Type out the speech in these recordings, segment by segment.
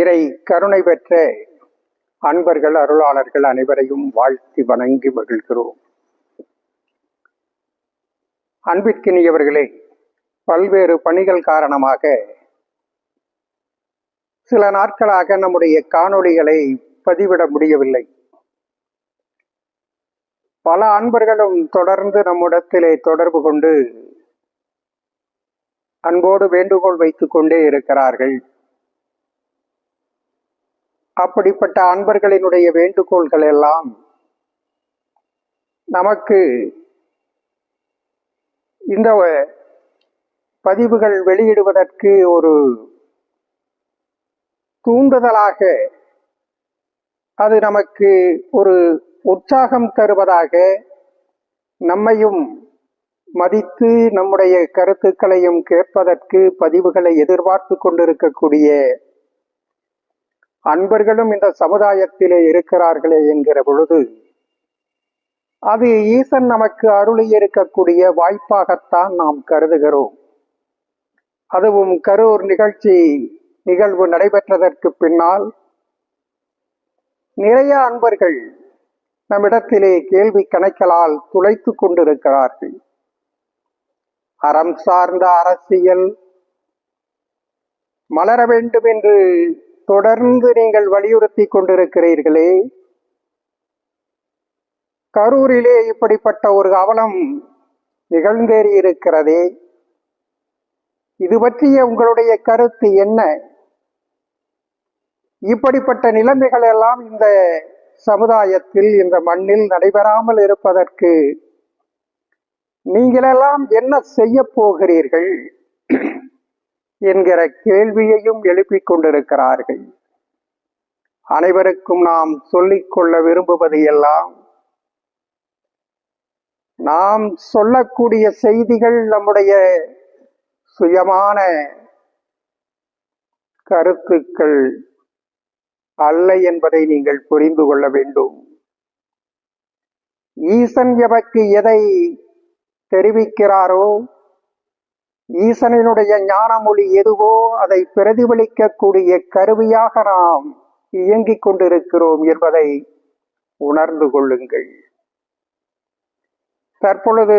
இறை கருணை பெற்ற அன்பர்கள் அருளாளர்கள் அனைவரையும் வாழ்த்தி வணங்கி மகிழ்கிறோம். அன்பிற்கினியவர்களே பல்வேறு பணிகள் காரணமாக சில நாட்களாக நம்முடைய காணொளிகளை பதிவிட முடியவில்லை. பல அன்பர்களும் தொடர்ந்து நம்மிடத்திலே தொடர்பு கொண்டு அன்போடு வேண்டுகோள் வைத்துக் கொண்டே இருக்கிறார்கள். அப்படிப்பட்ட அன்பர்களினுடைய வேண்டுகோள்கள் எல்லாம் நமக்கு இந்த பதிவுகள் வெளியிடுவதற்கு ஒரு தூண்டுதலாக அது நமக்கு ஒரு உற்சாகம் தருவதாக நம்மையும் மதித்து நம்முடைய கருத்துக்களையும் கேட்பதற்கு பதிவுகளை எதிர்பார்த்து கொண்டிருக்கக்கூடிய அன்பர்களும் இந்த சமுதாயத்திலே இருக்கிறார்களே என்கிற பொழுது அது ஈசன் நமக்கு அருளி இருக்கக்கூடிய வாய்ப்பாகத்தான் நாம் கருதுகிறோம். அதுவும் கரூர் நிகழ்ச்சி நிகழ்வு நடைபெற்றதற்கு பின்னால் நிறைய அன்பர்கள் நம்மிடத்திலே கேள்வி கணக்கலால் துளைத்து கொண்டிருக்கிறார்கள். அறம் சார்ந்த அரசியல் மலர வேண்டும் என்று தொடர்ந்து நீங்கள் வலியுறுத்தி கொண்டிருக்கிறீர்களே. கரூரிலே இப்படிப்பட்ட ஒரு அவலம் நிகழ்ந்தேறி இருக்கிறதே இது பற்றிய உங்களுடைய கருத்து என்ன? இப்படிப்பட்ட நிலைமைகள் எல்லாம் இந்த சமுதாயத்தில் இந்த மண்ணில் நடைபெறாமல் இருப்பதற்கு நீங்களெல்லாம் என்ன செய்ய போகிறீர்கள்? என்கிற கேள்வியையும் எழுப்பிக் கொண்டிருக்கிறார்கள். அனைவருக்கும் நாம் சொல்லிக்கொள்ள விரும்புவது எல்லாம் நாம் சொல்லக்கூடிய செய்திகள் நம்முடைய சுயமான கருத்துக்கள் அல்ல என்பதை நீங்கள் புரிந்து கொள்ள வேண்டும். ஈசன் எமக்கு எதை தெரிவிக்கிறாரோ ஈசனினுடைய ஞானமொழி எதுவோ அதை பிரதிபலிக்கக்கூடிய கருவியாக நாம் இயங்கிக் கொண்டிருக்கிறோம் என்பதை உணர்ந்து கொள்ளுங்கள். தற்பொழுது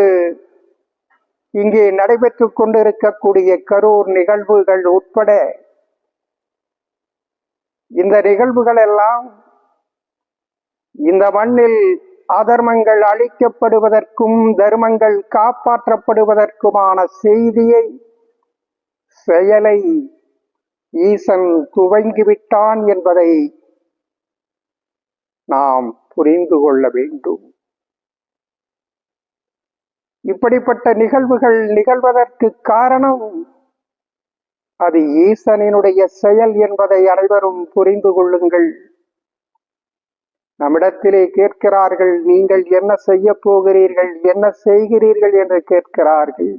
இங்கே நடைபெற்றுக் கொண்டிருக்கக்கூடிய கரூர் நிகழ்வுகள் உட்பட இந்த நிகழ்வுகள் எல்லாம் இந்த மண்ணில் அதர்மங்கள் அழிக்கப்படுவதற்கும் தர்மங்கள் காப்பாற்றப்படுவதற்குமான செய்தியை செயலை ஈசன் துவங்கிவிட்டான் என்பதை நாம் புரிந்து கொள்ள வேண்டும். இப்படிப்பட்ட நிகழ்வுகள் நிகழ்வதற்கு காரணம் அது ஈசனினுடைய செயல் என்பதை அனைவரும் புரிந்து கொள்ளுங்கள். நம்மிடத்திலே கேட்கிறார்கள் நீங்கள் என்ன செய்ய போகிறீர்கள் என்ன செய்கிறீர்கள் என்று கேட்கிறார்கள்.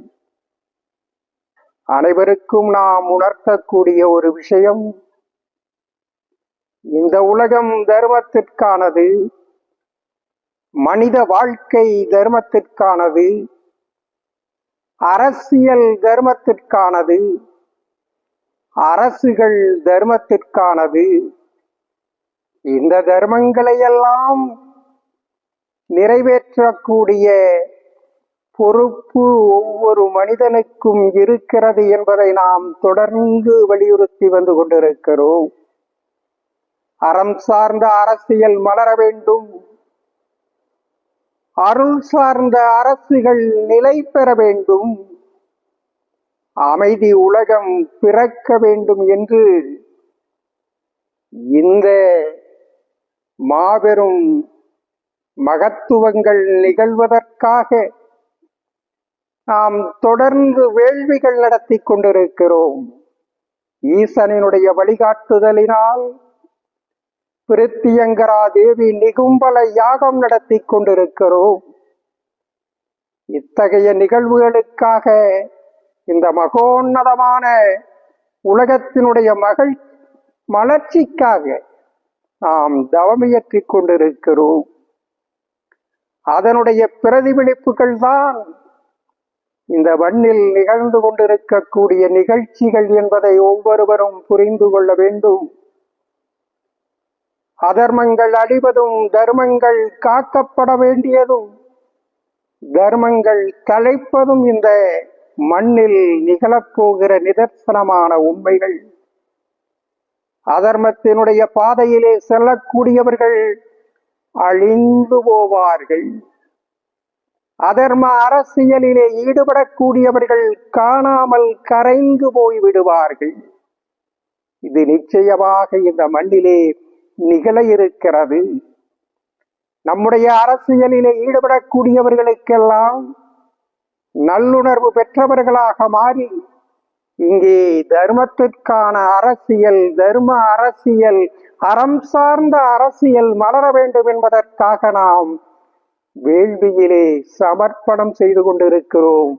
அனைவருக்கும் நாம் உணர்த்தக்கூடிய ஒரு விஷயம் இந்த உலகம் தர்மத்திற்கானது மனித வாழ்க்கை தர்மத்திற்கானது அரசியல் தர்மத்திற்கானது அரசுகள் தர்மத்திற்கானது. இந்த தர்மங்களை எல்லாம் நிறைவேற்றக்கூடிய பொறுப்பு ஒவ்வொரு மனிதனுக்கும் இருக்கிறது என்பதை நாம் தொடர்ந்து வலியுறுத்தி வந்து கொண்டிருக்கிறோம். அறம் சார்ந்த அரசியல் மலர வேண்டும். அருள் சார்ந்த அரசுகள் நிலை பெற வேண்டும். அமைதி உலகம் பிறக்க வேண்டும் என்று இந்த மாபெரும் மகத்துவங்கள் நிகழ்வதற்காக நாம் தொடர்ந்து வேள்விகள் நடத்தி கொண்டிருக்கிறோம். ஈசனினுடைய வழிகாட்டுதலினால் பிரித்தியங்கரா தேவி நிகும்பல யாகம் நடத்தி கொண்டிருக்கிறோம். இத்தகைய நிகழ்வுகளுக்காக இந்த மகோன்னதமான உலகத்தினுடைய மகள் மலர்ச்சிக்காக நாம் தவமியற்றிக் கொண்டிருக்கிறோம் அதனுடைய பிரதிபலிப்புகள் தான் இந்த மண்ணில் நிகழ்ந்து கொண்டிருக்கக்கூடிய நிகழ்ச்சிகள் என்பதை ஒவ்வொருவரும் புரிந்து கொள்ள வேண்டும். அதர்மங்கள் அழிவதும் தர்மங்கள் காக்கப்பட வேண்டியதும் தர்மங்கள் கலைப்பதும் இந்த மண்ணில் நிகழப்போகிற நிதர்சனமான உண்மைகள். அதர்மத்தினுடைய பாதையிலே செல்லக்கூடியவர்கள் அழிந்து போவார்கள். அதர்ம அரசியலிலே ஈடுபடக்கூடியவர்கள் காணாமல் கரைந்து போய் விடுவார்கள் இது நிச்சயமாக இந்த மண்ணிலே நிகழ இருக்கிறது. நம்முடைய அரசியலிலே ஈடுபடக்கூடியவர்களுக்கெல்லாம் நல்லுணர்வு பெற்றவர்களாக மாறி இங்கே தர்மத்திற்கான அரசியல் தர்ம அரசியல் அறம் சார்ந்த அரசியல் மலர வேண்டும் என்பதற்காக நாம் வேள்வியிலே சமர்ப்பணம் செய்து கொண்டிருக்கிறோம்.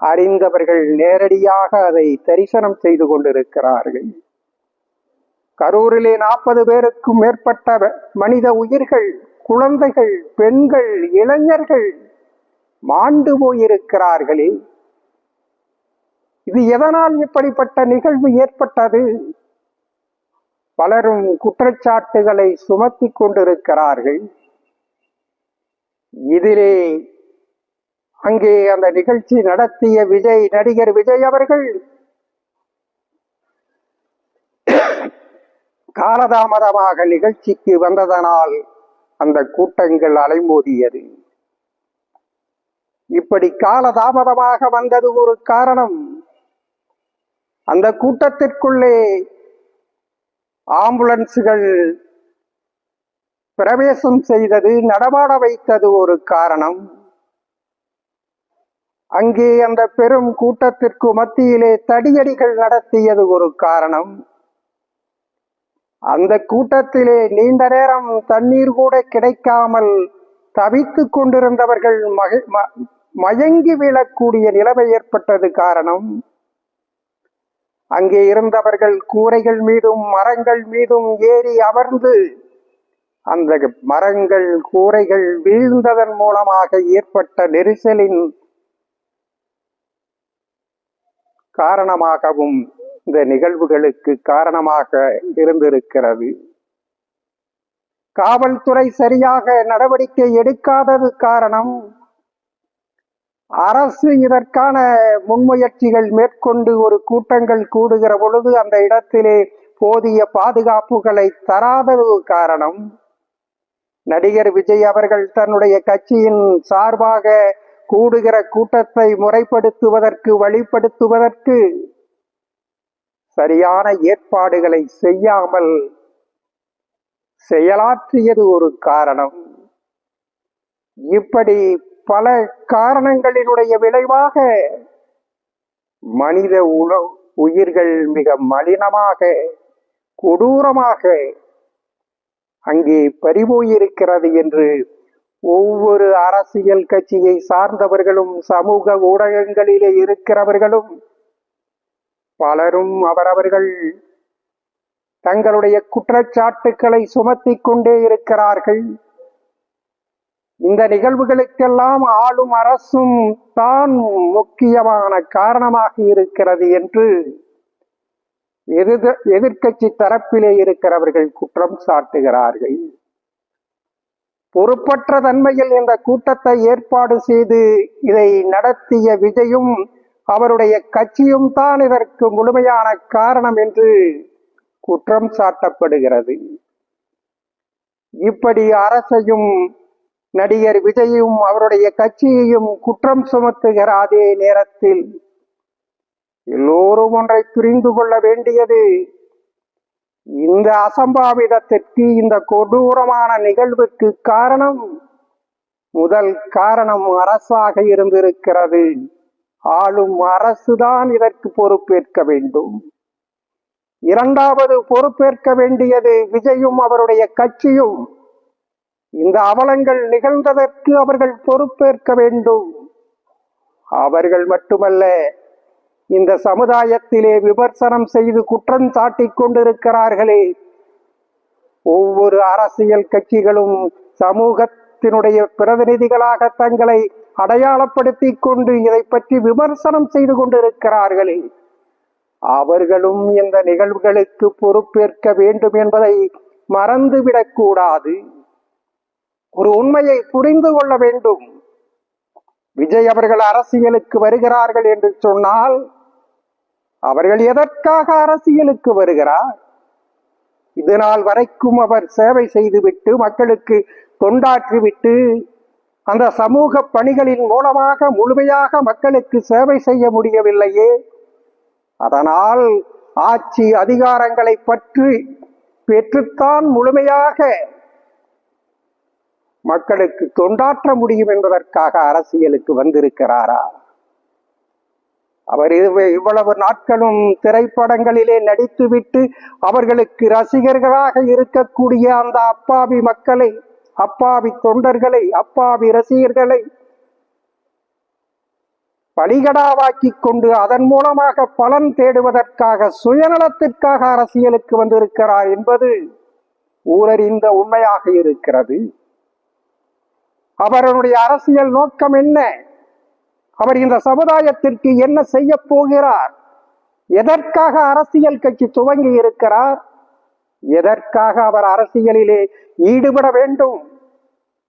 அறிந்தவர்கள் நேரடியாக அதை தரிசனம் செய்து கொண்டிருக்கிறார்கள். கரூரிலே நாற்பது பேருக்கும் மேற்பட்ட மனித உயிர்கள் குழந்தைகள் பெண்கள் இளைஞர்கள் மாண்டு போயிருக்கிறார்களே. இது எதனால் இப்படிப்பட்ட நிகழ்வு ஏற்பட்டது? பலரும் குற்றச்சாட்டுகளை சுமத்தி கொண்டிருக்கிறார்கள். இதிலே அங்கே அந்த நிகழ்ச்சி நடத்திய விஜய் நடிகர் விஜய் அவர்கள் காலதாமதமாக நிகழ்ச்சிக்கு வந்ததனால் அந்த கூட்டங்கள் அலைமோதியது. இப்படி காலதாமதமாக வந்தது ஒரு காரணம். அந்த கூட்டத்திற்குள்ளே ஆம்புலன்ஸுகள் பிரவேசம் செய்தது நடமாட வைத்தது ஒரு காரணம். அங்கே அந்த பெரும் கூட்டத்திற்கு மத்தியிலே தடியடிகள் நடத்தியது ஒரு காரணம். அந்த கூட்டத்திலே நீண்ட நேரம் தண்ணீர் கூட கிடைக்காமல் தவித்துக் கொண்டிருந்தவர்கள் மகி- ம- மயங்கி விழக்கூடிய நிலைமை ஏற்பட்டது காரணம். அங்கே இருந்தவர்கள் கூரைகள் மீதும் மரங்கள் மீதும் ஏறி அமர்ந்து அந்த மரங்கள் கூரைகள் வீழ்ந்ததன் மூலமாக ஏற்பட்ட நெரிசலின் காரணமாகவும் இந்த நிகழ்வுகளுக்கு காரணமாக இருந்திருக்கிறது. காவல்துறை சரியாக நடவடிக்கை எடுக்காதது காரணம் அரசு இதற்கான முன்முயற்சிகள் மேற்கொண்டு ஒரு கூட்டங்கள் கூடுகிற பொழுது அந்த இடத்திலே போதிய பாதுகாப்புகளை தராதது காரணம். நடிகர் விஜய் அவர்கள் தன்னுடைய கட்சியின் சார்பாக கூடுகிற கூட்டத்தை முறைப்படுத்துவதற்கு வழிப்படுத்துவதற்கு சரியான ஏற்பாடுகளை செய்யாமல் செயலாற்றியது ஒரு காரணம். இப்படி பல காரணங்களினுடைய விளைவாக மனித உண உயிர்கள் மிக மலினமாக கொடூரமாக அங்கே பறிபோயிருக்கிறது என்று ஒவ்வொரு அரசியல் கட்சியை சார்ந்தவர்களும் சமூக ஊடகங்களிலே இருக்கிறவர்களும் பலரும் அவரவர்கள் தங்களுடைய குற்றச்சாட்டுக்களை சுமத்தி கொண்டே இருக்கிறார்கள். இந்த நிகழ்வுகளுக்கெல்லாம் ஆளும் அரசும் தான் முக்கியமான காரணமாக இருக்கிறது என்று எதிர் எதிர்கட்சி தரப்பிலே இருக்கிறவர்கள் குற்றம் சாட்டுகிறார்கள். பொறுப்பற்ற தன்மையில் இந்த கூட்டத்தை ஏற்பாடு செய்து இதை நடத்திய விஜயும் அவருடைய கட்சியும் தான் இதற்கு முழுமையான காரணம் என்று குற்றம் சாட்டப்படுகிறது. இப்படி அரசையும் நடிகர் விஜயும் அவருடைய கட்சியையும் குற்றம் சுமத்துகிற அதே நேரத்தில். எல்லோரும் ஒன்றை புரிந்து கொள்ள வேண்டியது இந்த அசம்பாவிதத்திற்கு இந்த கொடூரமான நிகழ்வுக்கு காரணம் முதல் காரணம் அரசாக இருந்திருக்கிறது. ஆளும் அரசுதான் இதற்கு பொறுப்பேற்க வேண்டும். இரண்டாவது பொறுப்பேற்க வேண்டியது விஜயும் அவருடைய கட்சியும். இந்த அவலங்கள் நிகழ்ந்ததற்கு அவர்கள் பொறுப்பேற்க வேண்டும். அவர்கள் மட்டுமல்ல இந்த சமுதாயத்திலே விமர்சனம் செய்து குற்றம் சாட்டிக் கொண்டிருக்கிறார்களே. ஒவ்வொரு அரசியல் கட்சிகளும் சமூகத்தினுடைய பிரதிநிதிகளாக தங்களை அடையாளப்படுத்தி கொண்டு இதை பற்றி விமர்சனம் செய்து கொண்டிருக்கிறார்களே. அவர்களும் இந்த நிகழ்வுகளுக்கு பொறுப்பேற்க வேண்டும் என்பதை மறந்துவிடக்கூடாது ஒரு உண்மையை புரிந்து கொள்ள வேண்டும். விஜய் அவர்கள் அரசியலுக்கு வருகிறார்கள் என்று சொன்னால் அவர்கள் எதற்காக அரசியலுக்கு வருகிறார்? இது நாள் வரைக்கும் அவர் சேவை செய்துவிட்டு மக்களுக்கு தொண்டாற்றிவிட்டு அந்த சமூக பணிகளின் மூலமாக முழுமையாக மக்களுக்கு சேவை செய்ய முடியவில்லையே. அதனால் ஆட்சி அதிகாரங்களை பற்றி பெற்றுத்தான் முழுமையாக மக்களுக்கு தொண்டாற்ற முடியும் என்பதற்காக அரசியலுக்கு வந்திருக்கிறாரா? அவர் இவ்வளவு நாட்களும் திரைப்படங்களிலே நடித்துவிட்டு அவர்களுக்கு ரசிகர்களாக இருக்கக்கூடிய அந்த அப்பாவி மக்களை அப்பாவி தொண்டர்களை அப்பாவி ரசிகர்களை பலிகடாவாக்கி கொண்டு அதன் மூலமாக பலன் தேடுவதற்காக சுயநலத்திற்காக அரசியலுக்கு வந்திருக்கிறார் என்பது ஊரறிந்த உண்மையாக இருக்கிறது. அவருடைய அரசியல் நோக்கம் என்ன? அவர் இந்த சமுதாயத்திற்கு என்ன செய்ய போகிறார்? எதற்காக அரசியல் கட்சி துவங்கி இருக்கிறார்? எதற்காக அவர் அரசியலிலே ஈடுபட வேண்டும்?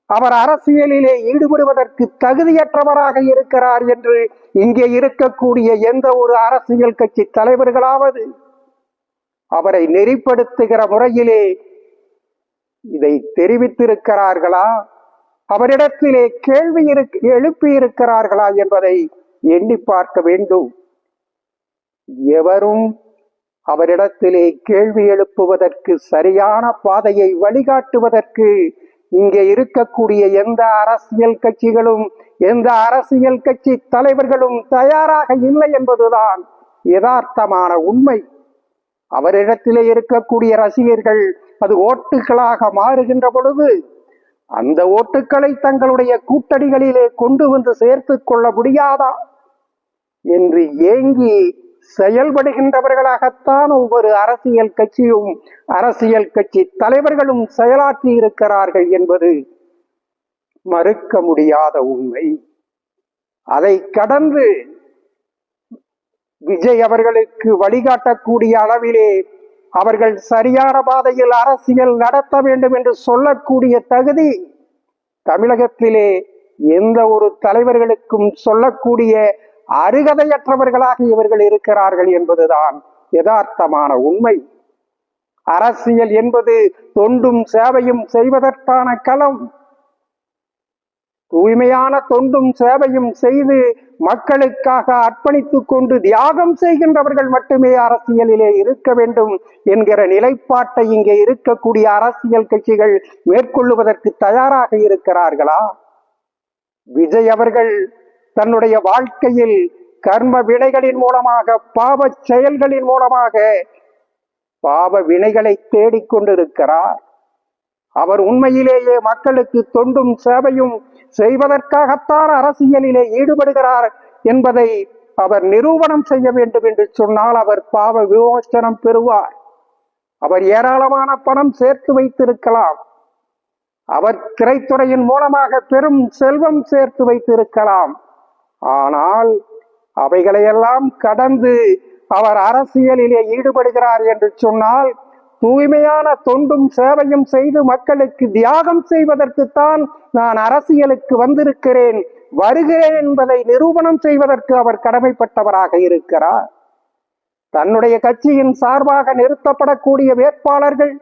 அவர் அரசியலிலே ஈடுபடுவதற்கு தகுதியற்றவராக இருக்கிறார் என்று இங்கே இருக்கக்கூடிய எந்த ஒரு அரசியல் கட்சி தலைவர்களாவது அவரை நெறிப்படுத்துகிற முறையிலே இதை தெரிவித்திருக்கிறார்களா? அவரிடத்திலே கேள்வி எழுப்பியிருக்கிறார்களா என்பதை எண்ணி பார்க்க வேண்டும். எவரும் அவரிடத்திலே கேள்வி எழுப்புவதற்கு சரியான பாதையை வழிகாட்டுவதற்கு இங்கே இருக்கக்கூடிய எந்த அரசியல் கட்சிகளும் எந்த அரசியல் கட்சி தலைவர்களும் தயாராக இல்லை என்பதுதான் யதார்த்தமான உண்மை. அவரிடத்திலே இருக்கக்கூடிய ரசிகர்கள் அது ஓட்டுகளாக மாறுகின்ற பொழுது அந்த ஓட்டுக்களை தங்களுடைய கூட்டணிகளிலே கொண்டு வந்து சேர்த்து கொள்ள முடியாதா? என்று ஏங்கி செயல்படுகின்றவர்களாகத்தான் ஒவ்வொரு அரசியல் கட்சியும் அரசியல் கட்சி தலைவர்களும் செயலாற்றி இருக்கிறார்கள் என்பது மறுக்க முடியாத உண்மை. அதை கடந்து விஜய் அவர்களுக்கு வழிகாட்டக்கூடிய அளவிலே அவர்கள் சரியான பாதையில் அரசியல் நடத்த வேண்டும் என்று சொல்லக்கூடிய தகுதி தமிழகத்திலே எந்த ஒரு தலைவர்களுக்கும் சொல்லக்கூடிய அருகதையற்றவர்களாக இவர்கள் இருக்கிறார்கள் என்பதுதான் யதார்த்தமான உண்மை. அரசியல் என்பது தொண்டும் சேவையும் செய்வதற்கான களம். தூய்மையான தொண்டும் சேவையும் செய்து மக்களுக்காக அர்ப்பணித்துக் கொண்டு தியாகம் செய்கின்றவர்கள் மட்டுமே அரசியலிலே இருக்க வேண்டும் என்கிற நிலைப்பாட்டை இங்கே இருக்கக்கூடிய அரசியல் கட்சிகள் மேற்கொள்ளுவதற்கு தயாராக இருக்கிறார்களா? விஜய் அவர்கள் தன்னுடைய வாழ்க்கையில் கர்ம வினைகளின் மூலமாக பாவ செயல்களின் மூலமாக பாவ வினைகளை தேடிக்கொண்டிருக்கிறார் அவர் உண்மையிலேயே மக்களுக்கு தொண்டும் சேவையும் செய்வதற்காகத்தான் அரசியலிலே ஈடுபடுகிறார் என்பதை அவர் நிரூபணம் செய்ய வேண்டும் என்று சொன்னால் அவர் பாவ விமோசனம் பெறுவார். அவர் ஏராளமான பணம் சேர்த்து வைத்திருக்கலாம். அவர் திரைத்துறையின் மூலமாக பெரும் செல்வம் சேர்த்து வைத்திருக்கலாம். ஆனால் அவைகளையெல்லாம் கடந்து அவர் அரசியலிலே ஈடுபடுகிறார் என்று சொன்னால் தூய்மையான தொண்டும் சேவையும் செய்து மக்களுக்கு தியாகம் செய்வதற்குத்தான் நான் அரசியலுக்கு வந்திருக்கிறேன் வருகிறேன் என்பதை நிரூபணம் செய்வதற்கு அவர் கடமைப்பட்டவராக இருக்கிறார். தன்னுடைய கட்சியின் சார்பாக நிறுத்தப்படக்கூடிய வேட்பாளர்கள்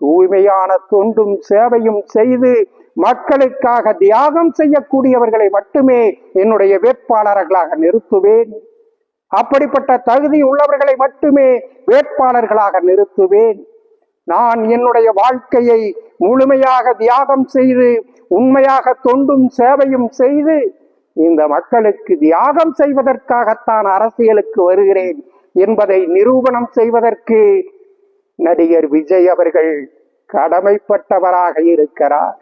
தூய்மையான தொண்டும் சேவையும் செய்து மக்களுக்காக தியாகம் செய்யக்கூடியவர்களை மட்டுமே என்னுடைய வேட்பாளர்களாக நிறுத்துவேன். அப்படிப்பட்ட தகுதி உள்ளவர்களை மட்டுமே வேட்பாளர்களாக நிறுத்துவேன். நான் என்னுடைய வாழ்க்கையை முழுமையாக தியாகம் செய்து உண்மையாக தொண்டும் சேவையும் செய்து இந்த மக்களுக்கு தியாகம் செய்வதற்காகத்தான் அரசியலுக்கு வருகிறேன் என்பதை நிரூபணம் செய்வதற்கு நடிகர் விஜய் அவர்கள் கடமைப்பட்டவராக இருக்கிறார்.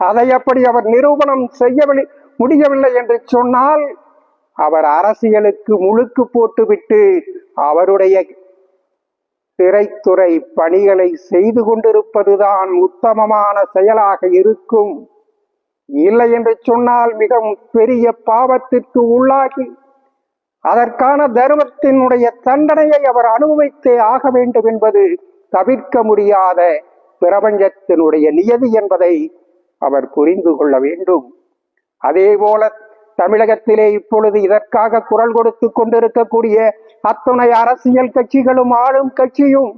அதை அப்படி அவர் நிரூபணம் செய்யவில்லை முடியவில்லை என்று சொன்னால் அவர் அரசியலுக்கு முழுக்கு போட்டுவிட்டு அவருடைய திரைத்துறை பணிகளை செய்து கொண்டிருப்பதுதான் உத்தமமான செயலாக இருக்கும். இல்லை என்று சொன்னால் மிக பெரிய பாவத்திற்கு உள்ளாகி அதற்கான தர்மத்தினுடைய தண்டனையை அவர் அனுபவித்தே ஆக வேண்டும் என்பது தவிர்க்க முடியாத பிரபஞ்சத்தினுடைய நியதி என்பதை அவர் புரிந்து கொள்ள வேண்டும். அதே போல தமிழகத்திலே இப்பொழுது இதற்காக குரல் கொடுத்து கொண்டிருக்கக்கூடிய அத்துணை அரசியல் கட்சிகளும் ஆளும் கட்சியும்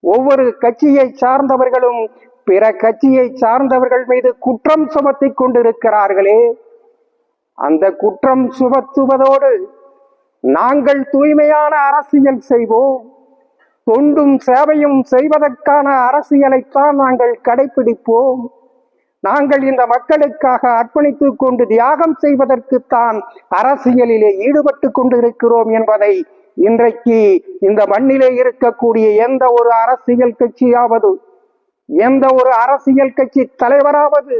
ஒவ்வொரு கட்சியை சார்ந்தவர்களும் பிற கட்சியை சார்ந்தவர்கள் மீது குற்றம் சுமத்தி கொண்டிருக்கிறார்களே. அந்த குற்றம் சுமத்துவதோடு நாங்கள் தூய்மையான அரசியல் செய்வோம். தொண்டும் சேவையும் செய்வதற்கான அரசியலைத்தான் நாங்கள் கடைபிடிப்போம். நாங்கள் இந்த மக்களுக்காக அர்ப்பணித்துக் கொண்டு தியாகம் செய்வதற்குத்தான் அரசியலிலே ஈடுபட்டு கொண்டிருக்கிறோம் என்பதை இன்றைக்கு இந்த மண்ணிலே இருக்கக்கூடிய எந்த ஒரு அரசியல் கட்சியாவது எந்த ஒரு அரசியல் கட்சி தலைவராவது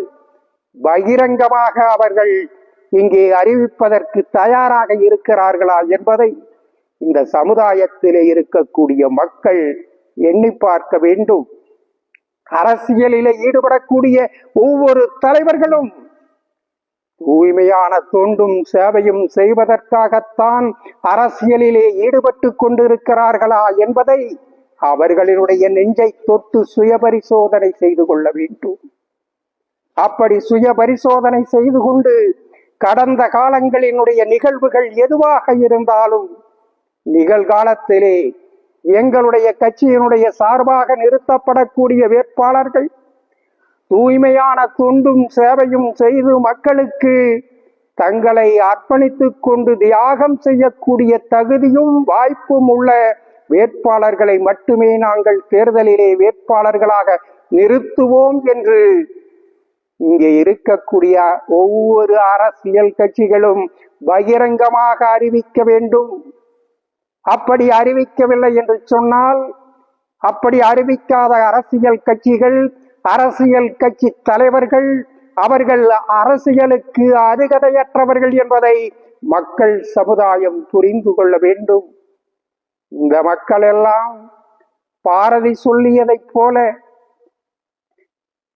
பகிரங்கமாக அவர்கள் இங்கே அறிவிப்பதற்கு தயாராக இருக்கிறார்களா என்பதை இந்த சமுதாயத்திலே இருக்கக்கூடிய மக்கள் எண்ணி பார்க்க வேண்டும். அரசியலிலே ஈடுபடக்கூடிய ஒவ்வொரு தலைவர்களும் தூய்மையான தொண்டும் சேவையும் செய்வதற்காகத்தான் அரசியலிலே ஈடுபட்டு கொண்டிருக்கிறார்களா என்பதை அவர்களினுடைய நெஞ்சை தொட்டு சுய பரிசோதனை செய்து கொள்ள வேண்டும். அப்படி சுய பரிசோதனை செய்து கொண்டு கடந்த காலங்களினுடைய நிகழ்வுகள் எதுவாக இருந்தாலும் நிகழ்காலத்திலே எங்களுடைய கட்சியினுடைய சார்பாக நிறுத்தப்படக்கூடிய வேட்பாளர்கள் தூய்மையான தொண்டும் சேவையும் செய்து மக்களுக்கு தங்களை அர்ப்பணித்துக் கொண்டு தியாகம் செய்யக்கூடிய தகுதியும் வாய்ப்பும் உள்ள வேட்பாளர்களை மட்டுமே நாங்கள் தேர்தலிலே வேட்பாளர்களாக நிறுத்துவோம் என்று இங்கே இருக்கக்கூடிய ஒவ்வொரு அரசியல் கட்சிகளும் பகிரங்கமாக அறிவிக்க வேண்டும். அப்படி அறிவிக்கவில்லை என்று சொன்னால் அப்படி அறிவிக்காத அரசியல் கட்சிகள் அரசியல் கட்சி தலைவர்கள் அவர்கள் அரசியலுக்கு அருகதையற்றவர்கள் என்பதை மக்கள் சமுதாயம் புரிந்து கொள்ள வேண்டும். இந்த மக்கள் எல்லாம் பாரதி சொல்லியதைப் போல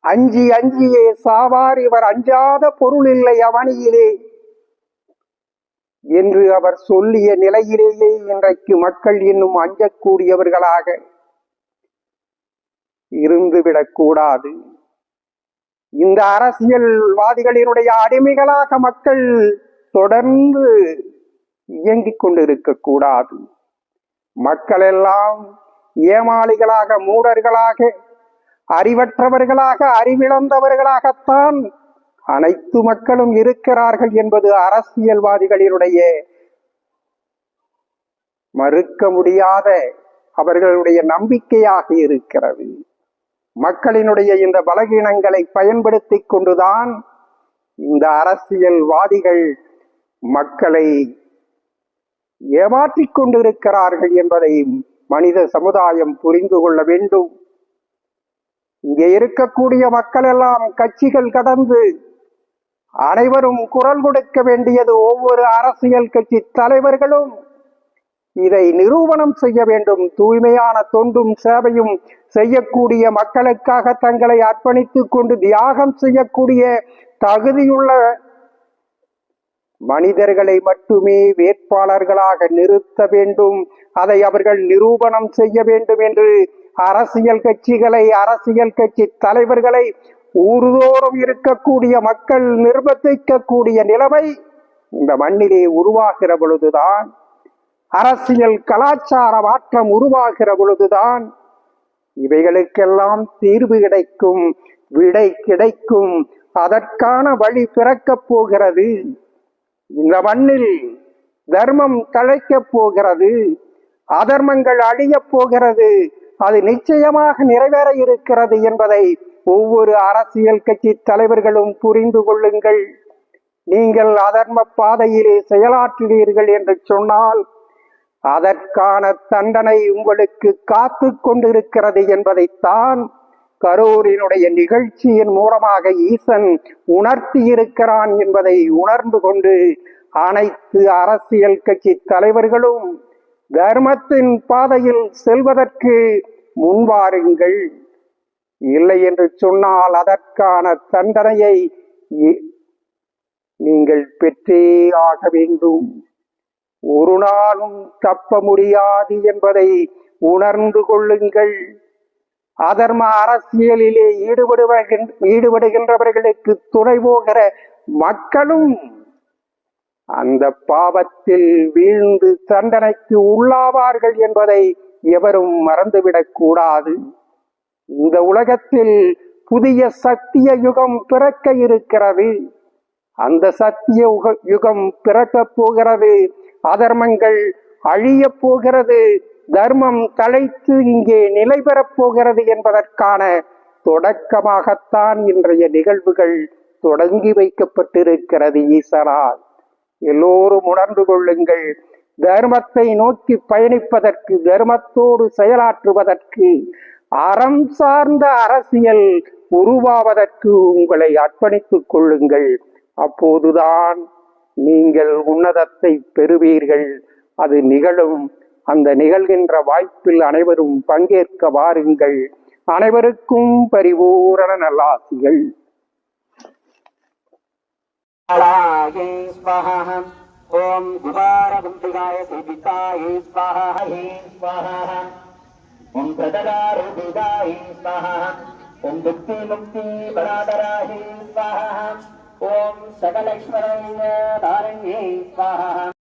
அஞ்சி அஞ்சியே சாவார் இவர் அஞ்சாத பொருள் இல்லை அவனியிலே. என்று அவர் சொல்லிய நிலையிலேயே இன்றைக்கு மக்கள் இன்னும் அஞ்சக்கூடியவர்களாக இருந்துவிடக்கூடாது இந்த அரசியல்வாதிகளினுடைய அடிமைகளாக மக்கள் தொடர்ந்து இயங்கிக் கொண்டிருக்க கூடாது. மக்கள் எல்லாம் ஏமாளிகளாக மூடர்களாக அறிவற்றவர்களாக அறிவிழந்தவர்களாகத்தான் அனைத்து மக்களும் இருக்கிறார்கள் என்பது அரசியல்வாதிகளினுடைய மறுக்க முடியாத அவர்களுடைய நம்பிக்கையாக இருக்கிறது. மக்களினுடைய இந்த பலகீனங்களை பயன்படுத்தி கொண்டுதான் இந்த அரசியல்வாதிகள் மக்களை ஏமாற்றிக் கொண்டிருக்கிறார்கள் என்பதை மனித சமுதாயம் புரிந்து கொள்ள வேண்டும். இங்கே இருக்கக்கூடிய மக்கள் எல்லாம் கட்சிகள் கடந்து அனைவரும் குரல் கொடுக்க வேண்டியது ஒவ்வொரு அரசியல் கட்சி தலைவர்களும். இதை நிரூபணம் செய்ய வேண்டும். தூய்மையான தொண்டும் சேவையும் செய்யக்கூடிய மக்களுக்காக தங்களை அர்ப்பணித்துக் கொண்டு தியாகம் செய்யக்கூடிய தகுதியுள்ள மனிதர்களை மட்டுமே வேட்பாளர்களாக நிறுத்த வேண்டும். அதை அவர்கள் நிரூபணம் செய்ய வேண்டும் என்று அரசியல் கட்சிகளை அரசியல் கட்சி தலைவர்களை ஊர்தோறும் இருக்கக்கூடிய மக்கள் நிர்பந்திக்கக்கூடிய நிலைமை இந்த மண்ணிலே உருவாகிற பொழுதுதான். அரசியல் கலாச்சார மாற்றம் உருவாகிற பொழுதுதான் இவைகளுக்கெல்லாம் தீர்வு கிடைக்கும் விடை கிடைக்கும். அதற்கான வழி பிறக்கப் போகிறது. இந்த மண்ணில் தர்மம் தழைக்கப் போகிறது. அதர்மங்கள் அழியப் போகிறது. அது நிச்சயமாக நிறைவேற இருக்கிறது என்பதை ஒவ்வொரு அரசியல் கட்சி தலைவர்களும் புரிந்து கொள்ளுங்கள். நீங்கள் அதர்ம பாதையிலே செயலாற்றுவீர்கள் என்று சொன்னால் அதற்கான தண்டனை உங்களுக்கு காத்து கொண்டிருக்கிறது என்பதைத்தான் கரூரினுடைய நிகழ்ச்சியின் மூலமாக ஈசன் உணர்த்தி இருக்கிறான் என்பதை உணர்ந்து கொண்டு அனைத்து அரசியல் கட்சி தலைவர்களும் தர்மத்தின் பாதையில் செல்வதற்கு முன்வாருங்கள். இல்லை என்று சொன்னால் அதற்கான தண்டனையை நீங்கள் பெற்றே ஆக வேண்டும். ஒரு நாளும் தப்ப முடியாது என்பதை உணர்ந்து கொள்ளுங்கள். அதர்ம அரசியலிலே ஈடுபடுவகின் ஈடுபடுகின்றவர்களுக்கு துணை போகிற மக்களும் அந்த பாவத்தில் வீழ்ந்து தண்டனைக்கு உள்ளாவார்கள் என்பதை எவரும் மறந்துவிடக் கூடாது இந்த உலகத்தில் புதிய சத்திய யுகம் பிறக்க இருக்கிறது. அந்த சத்திய யுகம் பிறக்கப் போகிறது. அதர்மங்கள் அழியப் போகிறது. தர்மம் தலைத்து இங்கே நிலை பெறப் போகிறது என்பதற்கான தொடக்கமாகத்தான் இன்றைய நிகழ்வுகள் தொடங்கி வைக்கப்பட்டிருக்கிறது ஈசனால் எல்லோரும் உணர்ந்து கொள்ளுங்கள். தர்மத்தை நோக்கி பயணிப்பதற்கு தர்மத்தோடு செயலாற்றுவதற்கு அறம் சார்ந்த அரசியல் உருவாவதற்கு உங்களை அர்ப்பணித்துக் கொள்ளுங்கள். அப்போதுதான் நீங்கள் உன்னதத்தை பெறுவீர்கள். அது நிகழும். அந்த நிகழ்கின்ற வாய்ப்பில் அனைவரும் பங்கேற்க வாருங்கள். அனைவருக்கும் பரிபூரண நல்லாசிகள். ஓம் குபார குந்திகாய சேவிதாயே ஸ்வாஹா. ओं प्रतदारुदायी स्वाहा। ओम मुक्ति बरादराही स्वाह। ओं सकलैश्वर्य धारण्ये स्वाहा।